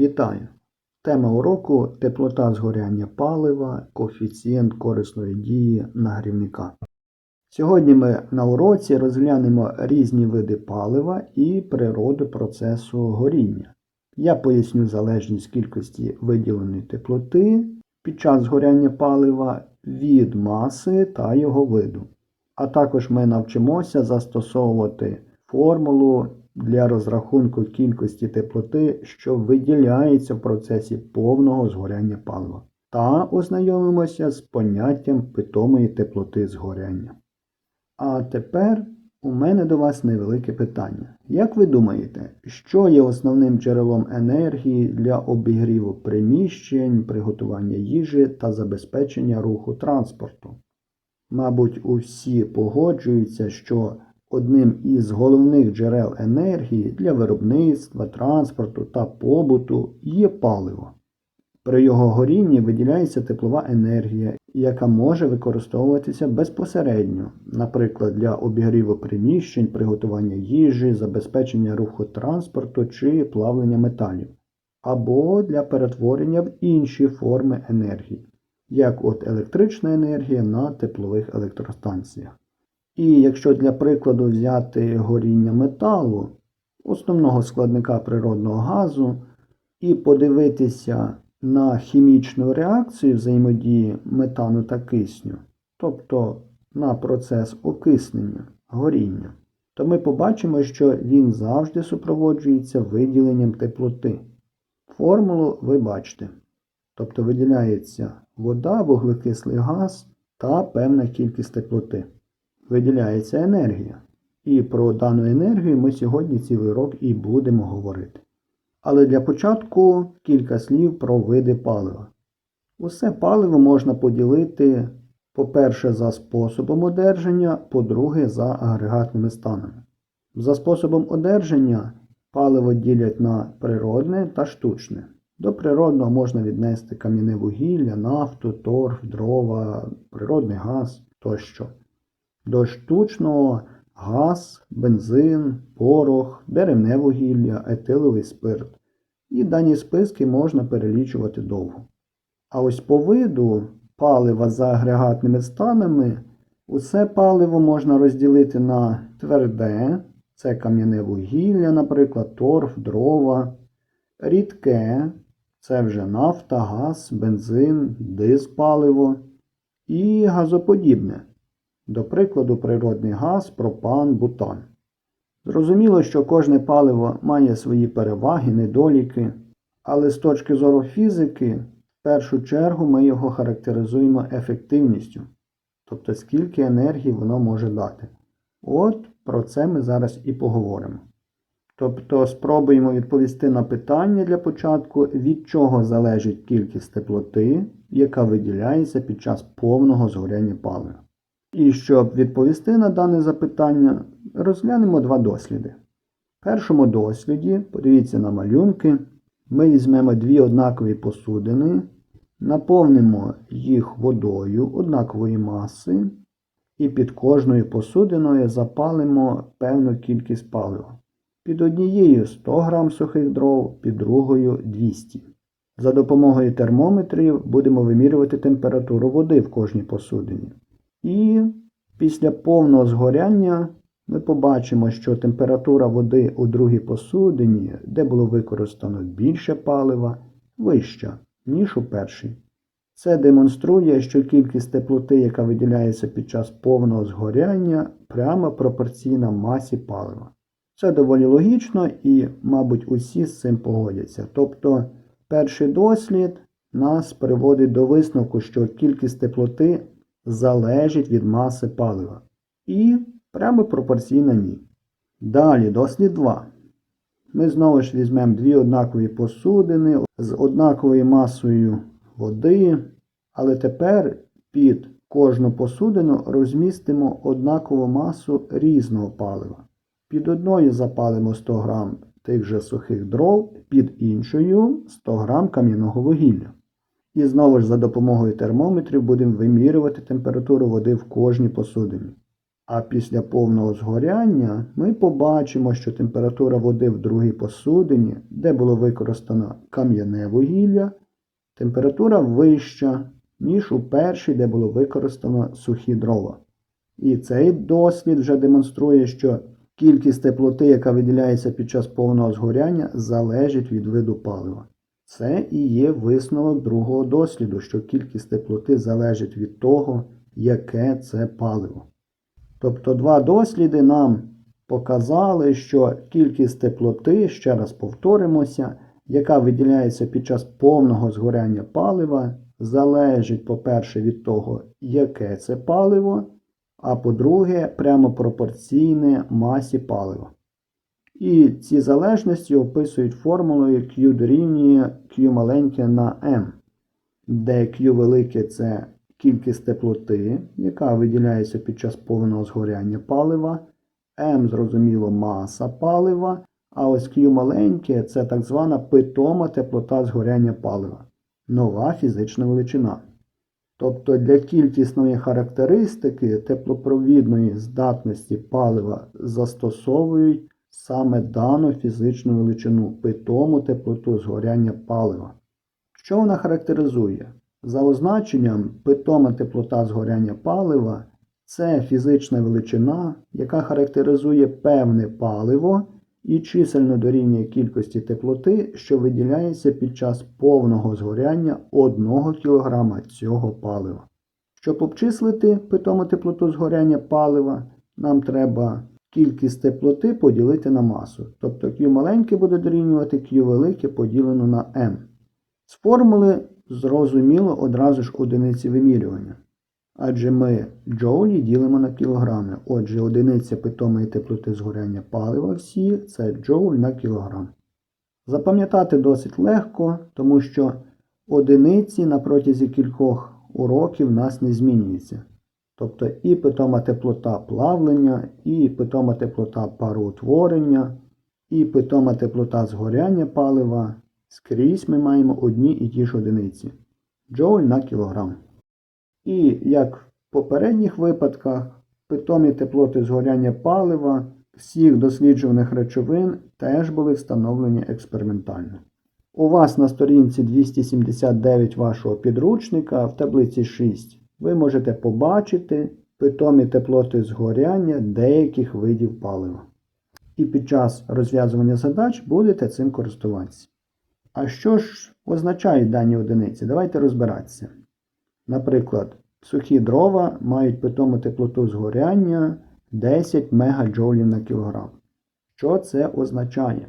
Вітаю! Тема уроку теплота згоряння палива, коефіцієнт корисної дії нагрівника. Сьогодні ми на уроці розглянемо різні види палива і природу процесу горіння. Я поясню залежність кількості виділеної теплоти під час згоряння палива від маси та його виду. А також ми навчимося застосовувати формулу для розрахунку кількості теплоти, що виділяється в процесі повного згоряння палива, та ознайомимося з поняттям питомої теплоти згоряння. А тепер у мене до вас невелике питання. Як ви думаєте, що є основним джерелом енергії для обігріву приміщень, приготування їжі та забезпечення руху транспорту? Мабуть, усі погоджуються, що одним із головних джерел енергії для виробництва, транспорту та побуту є паливо. При його горінні виділяється теплова енергія, яка може використовуватися безпосередньо, наприклад, для обігріву приміщень, приготування їжі, забезпечення руху транспорту чи плавлення металів, або для перетворення в інші форми енергії, як от електрична енергія на теплових електростанціях. І якщо для прикладу взяти горіння металу, основного складника природного газу, і подивитися на хімічну реакцію взаємодії метану та кисню, тобто на процес окиснення, горіння, то ми побачимо, що він завжди супроводжується виділенням теплоти. Формулу ви бачите. Тобто виділяється вода, вуглекислий газ та певна кількість теплоти виділяється енергія. І про дану енергію ми сьогодні цілий урок і будемо говорити. Але для початку кілька слів про види палива. Усе паливо можна поділити, по-перше, за способом одержання, по-друге, за агрегатними станами. За способом одержання паливо ділять на природне та штучне. До природного можна віднести кам'яне вугілля, нафту, торф, дрова, природний газ тощо. До штучного газ, бензин, порох, деревне вугілля, етиловий спирт. І дані списки можна перелічувати довго. А ось по виду палива за агрегатними станами, усе паливо можна розділити на тверде, це кам'яне вугілля, наприклад, торф, дрова, рідке, це вже нафта, газ, бензин, диспаливо і газоподібне. До прикладу, природний газ, пропан, бутан. Зрозуміло, що кожне паливо має свої переваги, недоліки, але з точки зору фізики, в першу чергу ми його характеризуємо ефективністю, тобто скільки енергії воно може дати. От про це ми зараз і поговоримо. Тобто спробуємо відповісти на питання для початку, від чого залежить кількість теплоти, яка виділяється під час повного згоряння палива. І щоб відповісти на дане запитання, розглянемо два досліди. В першому досліді, подивіться на малюнки, ми візьмемо дві однакові посудини, наповнимо їх водою однакової маси, і під кожною посудиною запалимо певну кількість палива. Під однією 100 г сухих дров, під другою 200 За допомогою термометрів будемо вимірювати температуру води в кожній посудині. І після повного згоряння ми побачимо, що температура води у другій посудині, де було використано більше палива, вища, ніж у першій. Це демонструє, що кількість теплоти, яка виділяється під час повного згоряння, прямо пропорційна масі палива. Це доволі логічно і, мабуть, усі з цим погодяться. Тобто, перший дослід нас приводить до висновку, що кількість теплоти залежить від маси палива. І прямо пропорційно ні. Далі дослід 2. Ми знову ж візьмемо дві однакові посудини з однаковою масою води, але тепер під кожну посудину розмістимо однакову масу різного палива. Під одною запалимо 100 г тих же сухих дров, під іншою 100 г кам'яного вугілля. І знову ж за допомогою термометрів будемо вимірювати температуру води в кожній посудині. А після повного згоряння ми побачимо, що температура води в другій посудині, де було використано кам'яне вугілля, температура вища, ніж у першій, де було використано сухі дрова. І цей дослід вже демонструє, що кількість теплоти, яка виділяється під час повного згоряння, залежить від виду палива. Це і є висновок другого досліду, що кількість теплоти залежить від того, яке це паливо. Тобто два досліди нам показали, що кількість теплоти, ще раз повторимося, яка виділяється під час повного згоряння палива, залежить, по-перше, від того, яке це паливо, а по-друге, прямо пропорційне масі палива. І ці залежності описують формулою Q дорівнює Q маленьке на M, де Q велике це кількість теплоти, яка виділяється під час повного згоряння палива, M, зрозуміло, маса палива, а ось Q маленьке це так звана питома теплота згоряння палива, нова фізична величина. Тобто для кількісної характеристики теплопровідної здатності палива застосовують саме дану фізичну величину питому теплоту згоряння палива. Що вона характеризує? За означенням, питома теплота згоряння палива це фізична величина, яка характеризує певне паливо і чисельно дорівнює кількості теплоти, що виділяється під час повного згоряння 1 кг цього палива. Щоб обчислити питому теплоту згоряння палива, нам треба кількість теплоти поділити на масу. Тобто Q маленьке буде дорівнювати Q велике поділено на M. З формули зрозуміло одразу ж одиниці вимірювання. Адже ми джоулі ділимо на кілограми. Отже, одиниця питомої теплоти згоряння палива всі це джоуль на кілограм. Запам'ятати досить легко, тому що одиниці на протязі кількох уроків в нас не змінюються. Тобто і питома теплота плавлення, і питома теплота пароутворення, і питома теплота згоряння палива. Скрізь ми маємо одні і ті ж одиниці. Джоуль на кілограм. І як в попередніх випадках, питомі теплоти згоряння палива всіх досліджуваних речовин теж були встановлені експериментально. У вас на сторінці 279 вашого підручника в таблиці 6 ви можете побачити питомі теплоти згоряння деяких видів палива. І під час розв'язування задач будете цим користуватися. А що ж означають дані одиниці? Давайте розбиратися. Наприклад, сухі дрова мають питому теплоту згоряння 10 мегаджоулів на кілограм. Що це означає?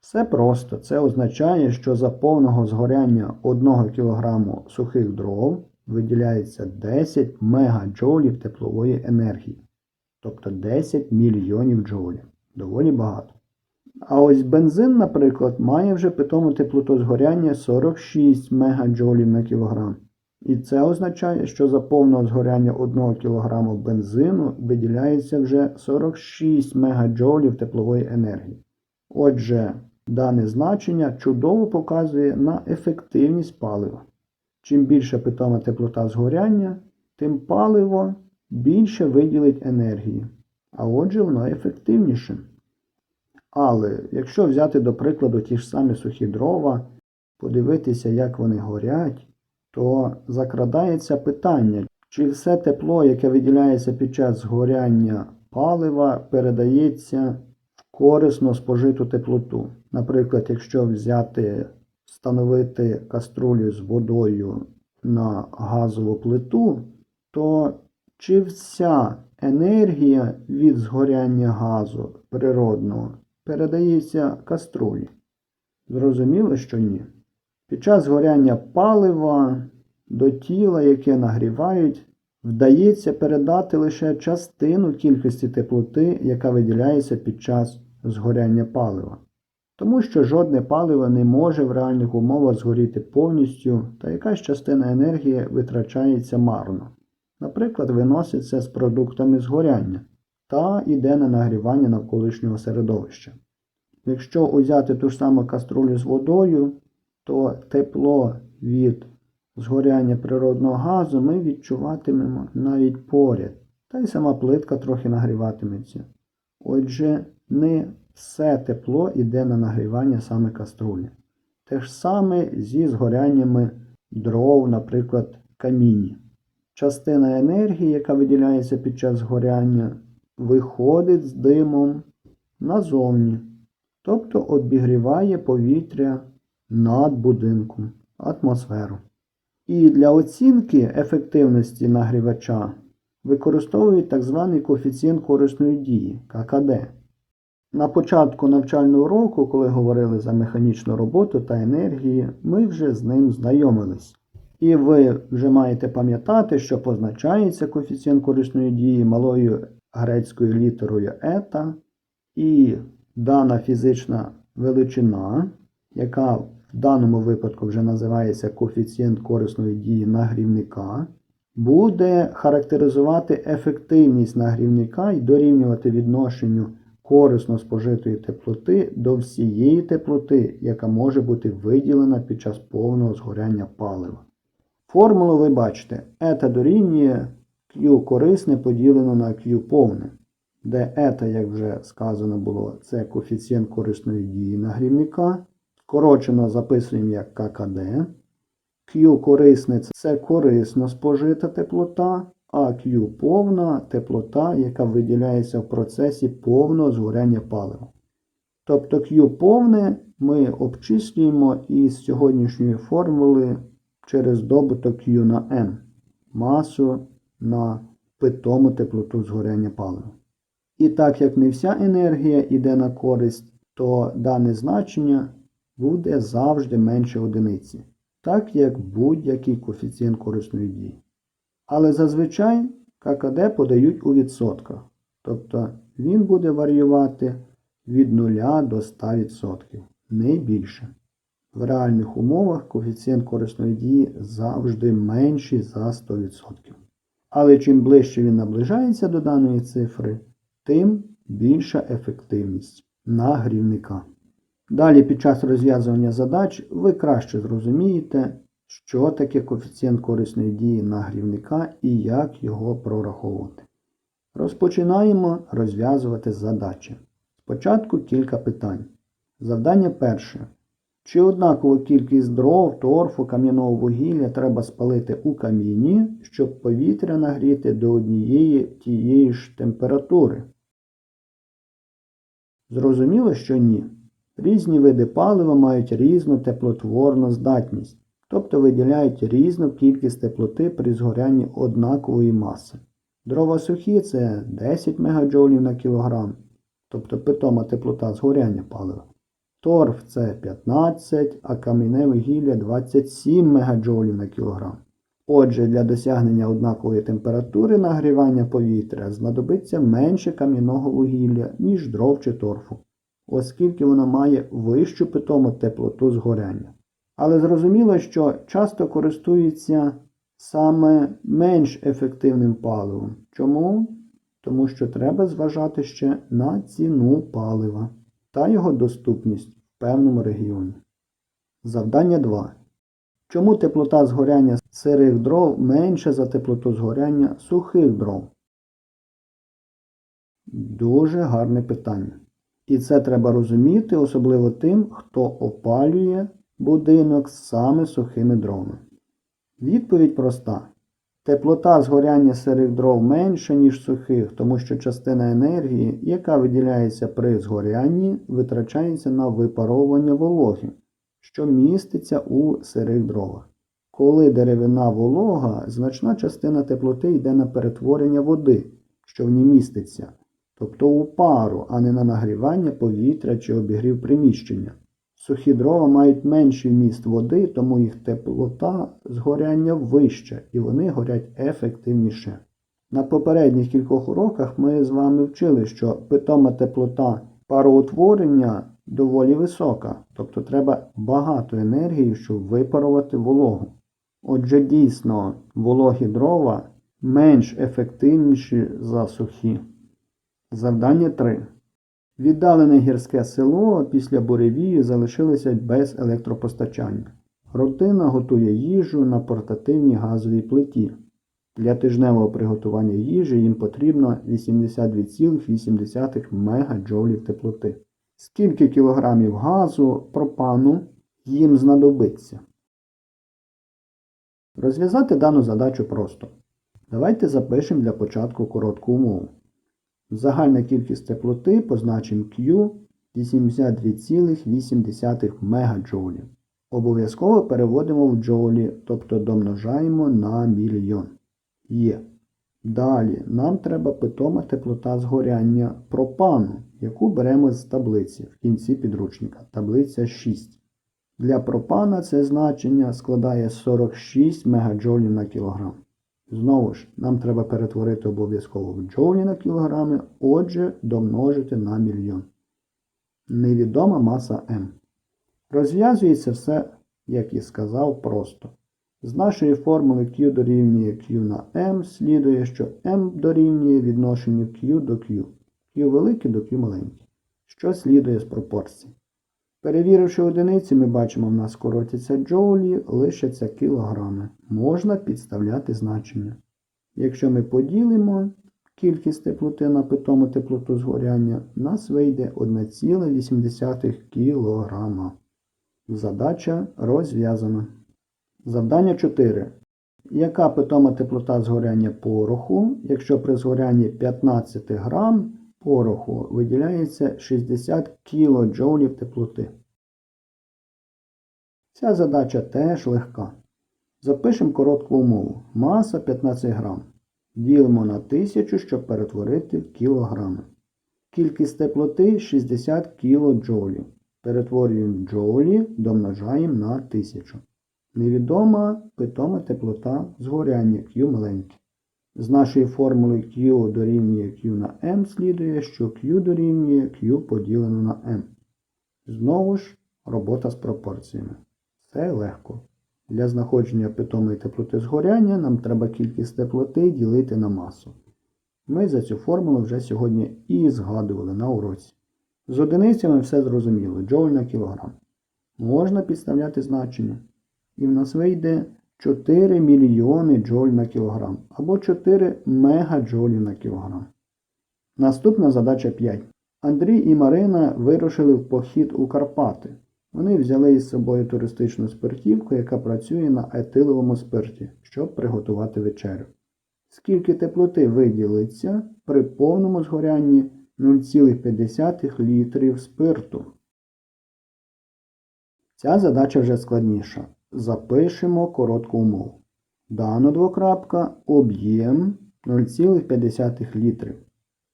Все просто. Це означає, що за повного згоряння 1 кг сухих дров виділяється 10 мегаджоулів теплової енергії. Тобто 10 мільйонів джоулів. Доволі багато. А ось бензин, наприклад, має вже питому теплоту згоряння 46 мегаджоулів на кілограм. І це означає, що за повного згоряння 1 кг бензину виділяється вже 46 мегаджоулів теплової енергії. Отже, дане значення чудово показує на ефективність палива. Чим більша питома теплота згоряння, тим паливо більше виділить енергії, а отже, воно ефективніше. Але якщо взяти до прикладу ті ж самі сухі дрова, подивитися, як вони горять, то закрадається питання, чи все тепло, яке виділяється під час згоряння палива, передається в корисно спожиту теплоту. Наприклад, якщо взяти, встановити каструлю з водою на газову плиту, то чи вся енергія від згоряння газу природного передається каструлі? Зрозуміло, що ні. Під час згоряння палива до тіла, яке нагрівають, вдається передати лише частину кількості теплоти, яка виділяється під час згоряння палива. Тому що жодне паливо не може в реальних умовах згоріти повністю, та якась частина енергії витрачається марно. Наприклад, виноситься з продуктами згоряння та йде на нагрівання навколишнього середовища. Якщо узяти ту ж саму каструлю з водою, то тепло від згоряння природного газу ми відчуватимемо навіть поряд. та й сама плитка трохи нагріватиметься. Отже, не все тепло йде на нагрівання саме каструлі. Те ж саме зі згоряннями дров, наприклад, камінні. Частина енергії, яка виділяється під час згоряння, виходить з димом назовні, тобто обігріває повітря над будинком, атмосферу. І для оцінки ефективності нагрівача використовують так званий коефіцієнт корисної дії ККД. На початку навчального року, коли говорили за механічну роботу та енергії, ми вже з ним знайомились. І ви вже маєте пам'ятати, що позначається коефіцієнт корисної дії малою грецькою літерою ета, і дана фізична величина, яка в даному випадку вже називається коефіцієнт корисної дії нагрівника, буде характеризувати ефективність нагрівника і дорівнювати відношенню корисно спожитої теплоти до всієї теплоти, яка може бути виділена під час повного згоряння палива. Формулу ви бачите, ета дорівнює Q корисне поділено на Q повне, де ета, як вже сказано було, це коефіцієнт корисної дії нагрівника. Скорочено записуємо як ККД. Q корисне це корисно спожита теплота, а Q повна теплота, яка виділяється в процесі повного згоряння палива. Тобто Q повне ми обчислюємо із сьогоднішньої формули через добуток Q на M, масу на питому теплоту згоряння палива. І так як не вся енергія йде на користь, то дане значення буде завжди менше одиниці, так як будь-який коефіцієнт корисної дії. Але зазвичай ККД подають у відсотках, тобто він буде варіювати від 0 до 100%, не більше. В реальних умовах коефіцієнт корисної дії завжди менший за 100%. Але чим ближче він наближається до даної цифри, тим більша ефективність нагрівника. Далі під час розв'язування задач ви краще зрозумієте, що таке коефіцієнт корисної дії нагрівника і як його прораховувати. Розпочинаємо розв'язувати задачі. Спочатку кілька питань. Завдання перше. Чи однакову кількість дров, торфу, кам'яного вугілля треба спалити у каміні, щоб повітря нагріти до однієї тієї ж температури? Зрозуміло, що ні. Різні види палива мають різну теплотворну здатність, тобто виділяють різну кількість теплоти при згорянні однакової маси. Дрова сухі це 10 МДж на кілограм, тобто питома теплота згоряння палива. Торф це 15, а кам'яне вугілля 27 МДж на кілограм. Отже, для досягнення однакової температури нагрівання повітря знадобиться менше кам'яного вугілля, ніж дров чи торфу, оскільки воно має вищу питому теплоту згоряння. Але зрозуміло, що часто користуються саме менш ефективним паливом. Чому? Тому що треба зважати ще на ціну палива та його доступність в певному регіоні. Завдання 2. Чому теплота згоряння сирих дров менша за теплоту згоряння сухих дров? Дуже гарне питання. І це треба розуміти, особливо тим, хто опалює будинок саме сухими дровами. Відповідь проста. Теплота згоряння сирих дров менша, ніж сухих, тому що частина енергії, яка виділяється при згорянні, витрачається на випаровування вологи, що міститься у сирих дровах. Коли деревина волога, значна частина теплоти йде на перетворення води, що в ній міститься, тобто у пару, а не на нагрівання повітря чи обігрів приміщення. Сухі дрова мають менший вміст води, тому їх теплота згоряння вища і вони горять ефективніше. На попередніх кількох уроках ми з вами вчили, що питома теплота пароутворення доволі висока, тобто треба багато енергії, щоб випарувати вологу. Отже, дійсно, вологі дрова менш ефективніші за сухі. Завдання 3. Віддалене гірське село після буревію залишилося без електропостачання. Родина готує їжу на портативній газовій плиті. Для тижневого приготування їжі їм потрібно 82,8 мегаджоулів теплоти. Скільки кілограмів газу пропану їм знадобиться? Розв'язати дану задачу просто. Давайте запишемо для початку коротку умову. Загальна кількість теплоти позначимо Q 82,8 мегаджоулів. Обов'язково переводимо в джоулі, тобто домножаємо на мільйон. Є. Далі нам треба питома теплота згоряння пропану, яку беремо з таблиці в кінці підручника. Таблиця 6. Для пропана це значення складає 46 мегаджолів на кілограм. Знову ж, нам треба перетворити обов'язково в джоулі на кілограми, отже, домножити на мільйон. Невідома маса М. Розв'язується все, як і сказав, просто. З нашої формули Q дорівнює Q на M слідує, що M дорівнює відношенню Q до Q. Q великий до Q маленький, що слідує з пропорцій. Перевіривши одиниці, ми бачимо, в нас коротяться джоулі, лишаться кілограми. Можна підставляти значення. Якщо ми поділимо кількість теплоти на питому теплоту згоряння, нас вийде 1,8 кг. Задача розв'язана. Завдання 4. Яка питома теплота згоряння пороху, якщо при згорянні 15 грам пороху виділяється 60 кJ теплоти? Ця задача теж легка. Запишемо коротку умову. Маса 15 грам. Ділимо на 1000, щоб перетворити в кілограми. Кількість теплоти 60 кJ. Перетворюємо в джоулі, домножаємо на 1000. Невідома питома теплота згоряння Q маленьке. З нашої формули Q дорівнює Q на M слідує, що Q дорівнює Q поділено на M. Знову ж робота з пропорціями. Це легко. Для знаходження питомої теплоти згоряння нам треба кількість теплоти ділити на масу. Ми за цю формулу вже сьогодні і згадували на уроці. З одиницями все зрозуміло, джоуль на кілограм. Можна підставляти значення. І в нас вийде 4 мільйони джоуль на кілограм або 4 мегаджолів на кілограм. Наступна задача 5. Андрій і Марина вирушили в похід у Карпати. Вони взяли із собою туристичну спиртівку, яка працює на етиловому спирті, щоб приготувати вечерю. Скільки теплоти виділиться при повному згорянні 0,5 літрів спирту? Ця задача вже складніша. Запишемо коротку умову. Дано двокрапка об'єм 0,5 літрів.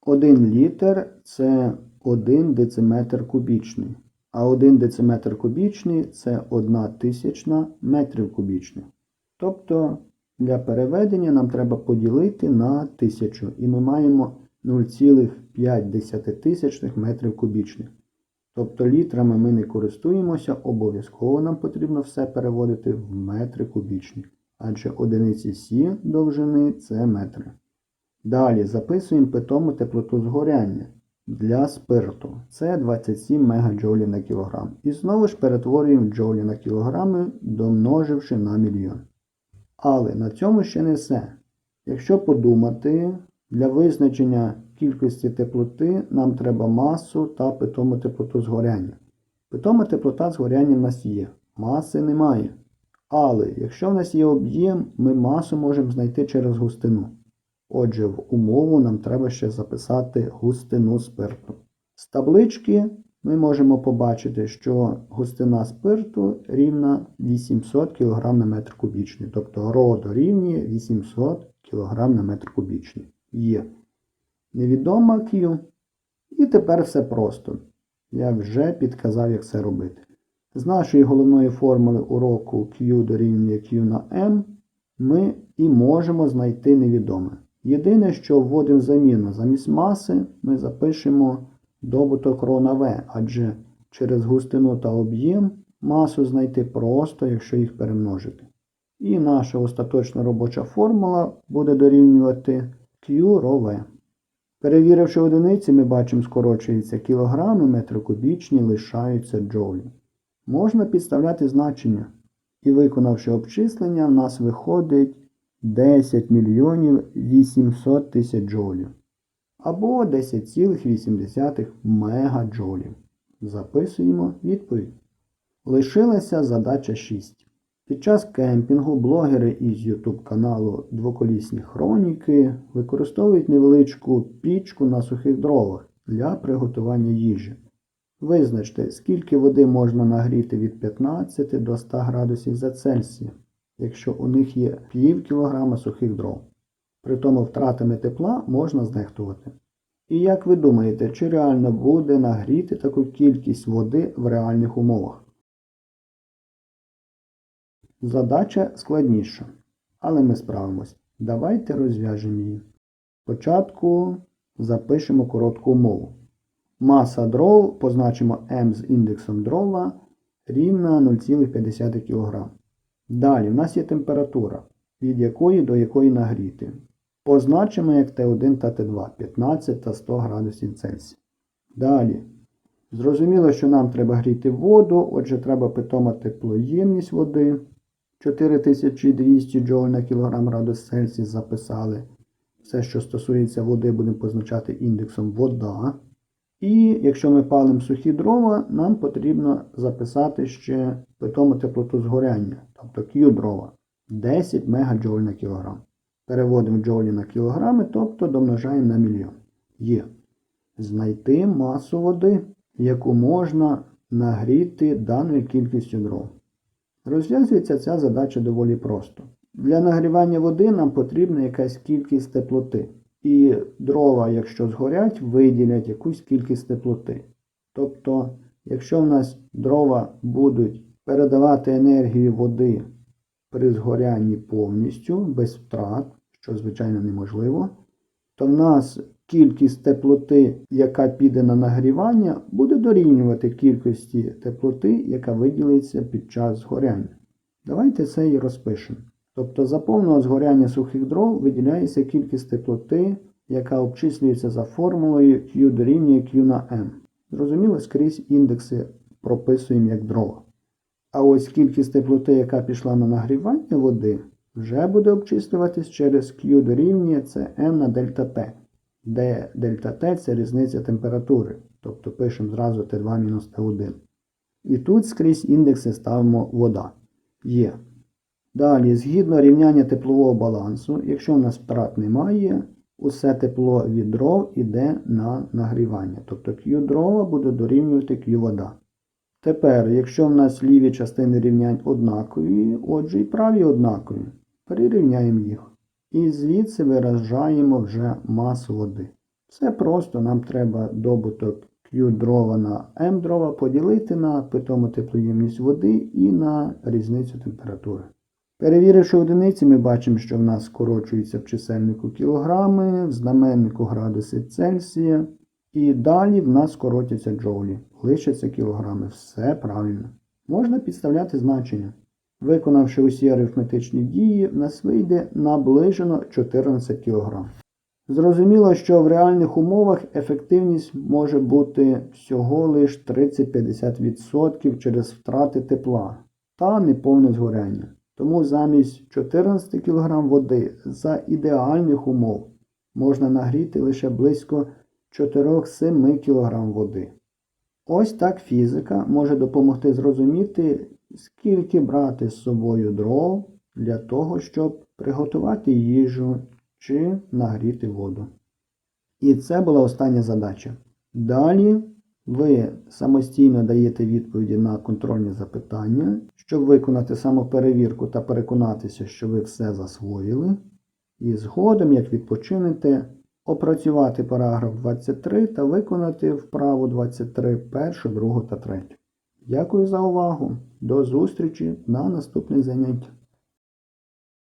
1 літр це 1 дециметр кубічний, а 1 дециметр кубічний це 1 тисячна метрів кубічних. Тобто для переведення нам треба поділити на 1000 і ми маємо 0,5 тисячних метрів кубічних. Тобто літрами ми не користуємося, обов'язково нам потрібно все переводити в метри кубічні, адже одиниці Сі довжини це метри. Далі записуємо питому теплоту згоряння для спирту. Це 27 мегаджоулів на кілограм. І знову ж перетворюємо джоулі на кілограми, домноживши на мільйон. Але на цьому ще не все. Якщо подумати, для визначення кількості теплоти нам треба масу та питому теплоту згоряння. Питома теплота згоряння в нас є, маси немає. Але якщо в нас є об'єм, ми масу можемо знайти через густину. Отже, в умову нам треба ще записати густину спирту. З таблички ми можемо побачити, що густина спирту рівна 800 кг на метр кубічний. Тобто ро дорівнює 800 кг на метр кубічний. Є невідома Q. І тепер все просто. Я вже підказав, як це робити. З нашої головної формули уроку Q дорівнює Q на M ми і можемо знайти невідоме. Єдине, що вводимо заміну замість маси, ми запишемо добуток ρ на V, адже через густину та об'єм масу знайти просто, якщо їх перемножити. І наша остаточна робоча формула буде дорівнювати Q ρ V. Перевіривши одиниці, ми бачимо, скорочується кілограми, метри кубічні, лишаються джоулі. Можна підставляти значення. І виконавши обчислення, в нас виходить 10 мільйонів 800 тисяч джоулів або 10,8 мегаджолів. Записуємо відповідь. Лишилася задача 6. Під час кемпінгу блогери із YouTube каналу Двоколісні Хроніки використовують невеличку пічку на сухих дровах для приготування їжі. Визначте, скільки води можна нагріти від 15 до 100 градусів за Цельсієм, якщо у них є пів кілограма сухих дров. Притому втратами тепла можна знехтувати. І як ви думаєте, чи реально буде нагріти таку кількість води в реальних умовах? Задача складніша, але ми справимось. Давайте розв'яжемо її. Спочатку запишемо коротку умову. Маса дров позначимо m з індексом дрова рівна 0,5 кг. Далі в нас є температура, від якої до якої нагріти. Позначимо як Т1 та Т2 15 та 100 градусів Цельсія. Далі. Зрозуміло, що нам треба гріти воду, отже, треба питома теплоємність води. 4200 джоуль на кілограм градус Цельсія записали. Все, що стосується води, будемо позначати індексом вода. І якщо ми палимо сухі дрова, нам потрібно записати ще питому теплоту згоряння, тобто Q дрова 10 мегаджоуль на кілограм. Переводимо джоулі на кілограми, тобто домножаємо на мільйон. Є. Знайти масу води, яку можна нагріти даною кількістю дров. Розв'язується ця задача доволі просто. Для нагрівання води нам потрібна якась кількість теплоти. І дрова, якщо згорять, виділять якусь кількість теплоти. Тобто, якщо в нас дрова будуть передавати енергію води при згорянні повністю, без втрат, що звичайно неможливо, то в нас кількість теплоти, яка піде на нагрівання, буде дорівнювати кількості теплоти, яка виділиться під час згоряння. Давайте це і розпишемо. Тобто за повного згоряння сухих дров виділяється кількість теплоти, яка обчислюється за формулою Q дорівнює Q на M. Зрозуміло, скрізь індекси прописуємо як дрова. А ось кількість теплоти, яка пішла на нагрівання води, вже буде обчислюватись через Q дорівнює це M на дельта T, де дельта T це різниця температури. Тобто пишемо зразу T2 мінус T1. І тут скрізь індекси ставимо вода. Є. Далі, згідно рівняння теплового балансу, якщо в нас втрат немає, усе тепло від дров іде на нагрівання. Тобто Q дрова буде дорівнювати Q вода. Тепер, якщо в нас ліві частини рівнянь однакові, отже і праві однакові, перерівняємо їх. І звідси виражаємо вже масу води. Все просто, нам треба добуток Q дрова на M дрова поділити на питому теплоємність води і на різницю температури. Перевіривши одиниці, ми бачимо, що в нас скорочується в чисельнику кілограми, в знаменнику градуси Цельсія. І далі в нас скоротяться джоулі. Лишаться кілограми. Все правильно. Можна підставляти значення. Виконавши усі арифметичні дії, в нас вийде наближено 14 кг. Зрозуміло, що в реальних умовах ефективність може бути всього лише 30-50% через втрати тепла та неповне згоряння. Тому замість 14 кг води за ідеальних умов можна нагріти лише близько 4-7 кг води. Ось так фізика може допомогти зрозуміти, скільки брати з собою дров для того, щоб приготувати їжу чи нагріти воду. І це була остання задача. Далі ви самостійно даєте відповіді на контрольні запитання, щоб виконати самоперевірку та переконатися, що ви все засвоїли. І згодом, як відпочинете, опрацювати параграф 23 та виконати вправу 23 першу, другу та третю. Дякую за увагу. До зустрічі на наступних заняттях.